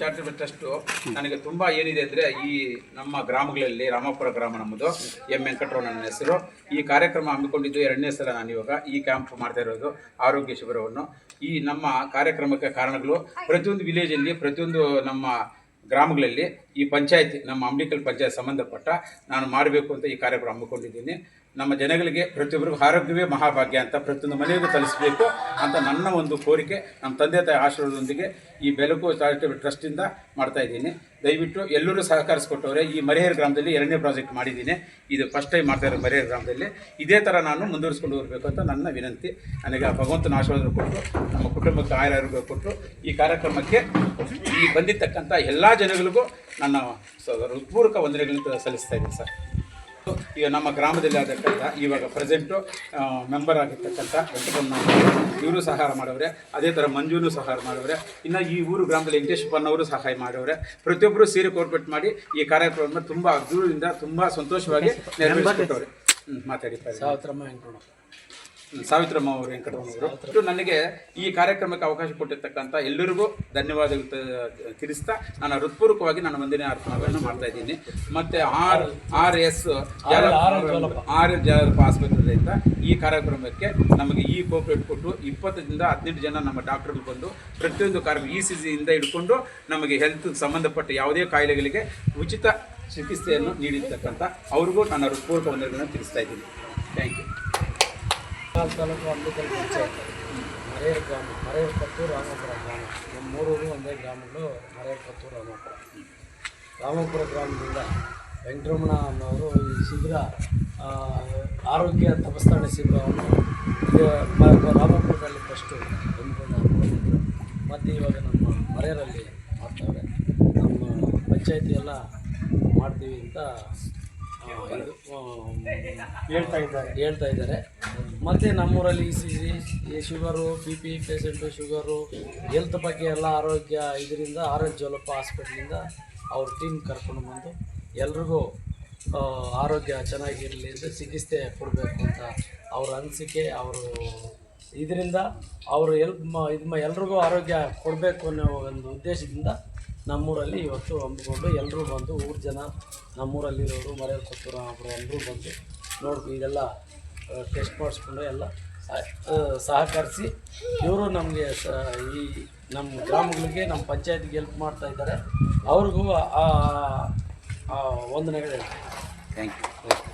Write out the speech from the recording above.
Charitable trust ನನಗೆ ತುಂಬ ಏನಿದೆ ಅಂದರೆ ಈ ನಮ್ಮ ಗ್ರಾಮಗಳಲ್ಲಿ ರಾಮಾಪುರ ಗ್ರಾಮ ನಮ್ಮದು ಎಂ. ವೆಂಕಟರಾವ್ ನನ್ನ ಹೆಸರು. ಈ ಕಾರ್ಯಕ್ರಮ ಹಮ್ಮಿಕೊಂಡಿದ್ದು ಎರಡನೇ ಸಲ ನಾನು ಇವಾಗ ಈ ಕ್ಯಾಂಪ್ ಮಾಡ್ತಾ ಇರೋದು ಆರೋಗ್ಯ ಶಿಬಿರವನ್ನು. ಈ ನಮ್ಮ ಕಾರ್ಯಕ್ರಮಕ್ಕೆ ಕಾರಣಗಳು ಪ್ರತಿಯೊಂದು ವಿಲೇಜಲ್ಲಿ ಪ್ರತಿಯೊಂದು ನಮ್ಮ ಗ್ರಾಮಗಳಲ್ಲಿ ಈ ಪಂಚಾಯತಿ ನಮ್ಮ ಅಂಬಿಕಲ್ ಪಂಚಾಯತ್ ಸಂಬಂಧಪಟ್ಟ ನಾನು ಮಾಡಬೇಕು ಅಂತ ಈ ಕಾರ್ಯಕ್ರಮ ಹಮ್ಮಿಕೊಂಡಿದ್ದೀನಿ. ನಮ್ಮ ಜನಗಳಿಗೆ ಪ್ರತಿಯೊಬ್ಬರಿಗೂ ಆರೋಗ್ಯವೇ ಮಹಾಭಾಗ್ಯ ಅಂತ ಪ್ರತಿಯೊಂದು ಮನೆಗೂ ತಲುಪಿಸಬೇಕು ಅಂತ ನನ್ನ ಒಂದು ಕೋರಿಕೆ ನಮ್ಮ ತಂದೆ ತಾಯಿ ಆಶೀರ್ವಾದದೊಂದಿಗೆ ಈ ಬೆಳಕು ಚಾರಿಟೇಬಲ್ ಟ್ರಸ್ಟಿಂದ ಮಾಡ್ತಾ ಇದ್ದೀನಿ. ದಯವಿಟ್ಟು ಎಲ್ಲರೂ ಸಹಕರಿಸ್ಕೊಟ್ಟವ್ರೆ. ಈ ಮರಿಹೇರ್ ಗ್ರಾಮದಲ್ಲಿ ಎರಡನೇ ಪ್ರಾಜೆಕ್ಟ್ ಮಾಡಿದ್ದೀನಿ. ಇದು ಫಸ್ಟ್ ಟೈಮ್ ಮಾಡ್ತಾ ಇರೋ ಮರಿಹೇರ್ ಗ್ರಾಮದಲ್ಲಿ. ಇದೇ ಥರ ನಾನು ಮುಂದುವರಿಸ್ಕೊಂಡು ಹೋಗಬೇಕು ಅಂತ ನನ್ನ ವಿನಂತಿ. ನನಗೆ ಆ ಭಗವಂತನ ಆಶೀರ್ವಾದ ಕೊಟ್ಟು, ನಮ್ಮ ಕುಟುಂಬಕ್ಕೆ ಆರೋಗ್ಯ ಕೊಟ್ಟು, ಈ ಕಾರ್ಯಕ್ರಮಕ್ಕೆ ಈ ಬಂದಿರ್ತಕ್ಕಂಥ ಎಲ್ಲ ಜನಗಳಿಗೂ ನನ್ನ ಹೃತ್ಪೂರ್ವಕ ವಂದನೆಗಳನ್ನು ಸಲ್ಲಿಸ್ತಾ ಇದ್ದೀನಿ ಸರ್. ಈಗ ನಮ್ಮ ಗ್ರಾಮದಲ್ಲಿ ಆದಕ್ಕಂಥ ಇವಾಗ ಪ್ರೆಸೆಂಟು ಮೆಂಬರ್ ಆಗಿರ್ತಕ್ಕಂಥ ವೆಂಕಟರಮಣ ಇವರು ಸಹಾಯ ಮಾಡವ್ರೆ. ಅದೇ ಥರ ಮಂಜುನು ಸಹಾಯ ಮಾಡವ್ರೆ. ಇನ್ನು ಈ ಊರು ಗ್ರಾಮದಲ್ಲಿ ವೆಂಕಟೇಶಪ್ಪನವರು ಸಹಾಯ ಮಾಡವ್ರೆ. ಪ್ರತಿಯೊಬ್ಬರು ಸೇರಿ ಕೋರ್ಪೆಟ್ ಮಾಡಿ ಈ ಕಾರ್ಯಕ್ರಮವನ್ನು ತುಂಬ ಅದ್ದೂರಿಂದ ತುಂಬ ಸಂತೋಷವಾಗಿ ನೆರವೇರಿಸ್ಕೊಟ್ಟವ್ರೆ. ಹ್ಞೂ ಮಾತಾಡಿ ಪರ್ವಾಗಿಲ್ಲ. ಸಾವಿತ್ರಮ್ಮ ಅವರು ವೆಂಕಟರಮಣವರು ನನಗೆ ಈ ಕಾರ್ಯಕ್ರಮಕ್ಕೆ ಅವಕಾಶ ಕೊಟ್ಟಿರ್ತಕ್ಕಂಥ ಎಲ್ಲರಿಗೂ ಧನ್ಯವಾದಗಳು ತಿಳಿಸ್ತಾ ನಾನು ಹೃತ್ಪೂರ್ವಕವಾಗಿ ನಾನು ವಂದನೆ ಅರ್ಪಣೆಗಳನ್ನು ಮಾಡ್ತಾ ಇದ್ದೀನಿ. ಮತ್ತೆ R R S R S ಆಸ್ಪತ್ರೆಯಿಂದ ಈ ಕಾರ್ಯಕ್ರಮಕ್ಕೆ ನಮಗೆ ಈ ಕೋಪರೇಟ್ ಕೊಟ್ಟು ಇಪ್ಪತ್ತರಿಂದ ಹದಿನೆಂಟು ಜನ ನಮ್ಮ ಡಾಕ್ಟರ್ಗಳು ಬಂದು ಪ್ರತಿಯೊಂದು ಕಾರ್ಯಕ್ರಮ ಇ ಸಿ ಸಿಯಿಂದ ಹಿಡ್ಕೊಂಡು ನಮಗೆ ಹೆಲ್ತ್ ಸಂಬಂಧಪಟ್ಟ ಯಾವುದೇ ಕಾಯಿಲೆಗಳಿಗೆ ಉಚಿತ ಚಿಕಿತ್ಸೆಯನ್ನು ನೀಡಿರ್ತಕ್ಕಂಥ ಅವ್ರಿಗೂ ನಾನು ಹೃತ್ಪೂರ್ವಕ ವಂದನೆಗಳನ್ನು ತಿಳಿಸ್ತಾ ಇದ್ದೀನಿ. ಥ್ಯಾಂಕ್ ಯು ಕಾಲ್ ತಾಲೂಕು ಅಂಬಿಕಲ್ ಪಂಚಾಯತ್. ಮರೇರ್ ಗ್ರಾಮ ಮರೇರ್ ಪತ್ತು ರಾಮಪುರ ಗ್ರಾಮ. ನಮ್ಮ ಮೂರೂರು ಒಂದೇ ಗ್ರಾಮಗಳು ಮರೇರ್ ಪತ್ತು ರಾಮಪುರ. ರಾಮಪುರ ಗ್ರಾಮದಿಂದ ವೆಂಕಟರಮಣ ಅನ್ನೋರು ಈ ಶಿಬಿರ ಆರೋಗ್ಯ ತಪಸ್ತಾಣ ಶಿಬಿರವನ್ನು ರಾಮಪುರದಲ್ಲಿ ಫಸ್ಟು ಹಮ್ಮಿಕೊಂಡು ಮತ್ತು ಇವಾಗ ನಮ್ಮ ಮರೇರಲ್ಲಿ ಮಾಡ್ತಾರೆ ನಮ್ಮ ಪಂಚಾಯತಿ ಎಲ್ಲ ಮಾಡ್ತೀವಿ ಅಂತ ಹೇಳ್ತಾ ಇದ್ದಾರೆ ಹೇಳ್ತಾ ಇದ್ದಾರೆ. ಮತ್ತು ನಮ್ಮೂರಲ್ಲಿ ಇ ಸಿ ಈ sugar B P patient sugar health ಬಗ್ಗೆ ಎಲ್ಲ ಆರೋಗ್ಯ ಇದರಿಂದ, ಆರೋಗ್ಯ ಜೋಲಪ್ಪ ಹಾಸ್ಪಿಟ್ಲಿಂದ ಅವ್ರ ಟೀಮ್ ಕರ್ಕೊಂಡು ಬಂದು ಎಲ್ರಿಗೂ ಆರೋಗ್ಯ ಚೆನ್ನಾಗಿರಲಿ ಅಂತ ಚಿಕಿತ್ಸೆ ಕೊಡಬೇಕು ಅಂತ ಅವ್ರ ಅನಿಸಿಕೆ, ಅವರು ಇದರಿಂದ ಅವರು ಎಲ್ಪ್ ಮ, ಇದು ಮ, ಎಲ್ರಿಗೂ ಆರೋಗ್ಯ ಕೊಡಬೇಕು ಅನ್ನೋ ಒಂದು ಉದ್ದೇಶದಿಂದ ನಮ್ಮೂರಲ್ಲಿ ಇವತ್ತು ಹಮ್ಮಿಕೊಂಡು ಎಲ್ಲರೂ ಬಂದು ಊರು ಜನ ನಮ್ಮೂರಲ್ಲಿರೋರು ಮರೆಯಲ್ ಕೊಟ್ಟರು ಅವರು ಎಲ್ಲರೂ ಬಂದು ನೋಡಿ ಇದೆಲ್ಲ ಟೆಸ್ಟ್ ಮಾಡಿಸ್ಕೊಂಡು ಎಲ್ಲ ಸಹಕರಿಸಿ ಇವರು ನಮಗೆ ಸ ಈ ನಮ್ಮ ಗ್ರಾಮಗಳಿಗೆ ನಮ್ಮ ಪಂಚಾಯತ್ಗೆ ಹೆಲ್ಪ್ ಮಾಡ್ತಾ ಇದ್ದಾರೆ. ಅವ್ರಿಗೂ ವಂದನೆಗಳು ಹೇಳ್ತೀನಿ. Thank you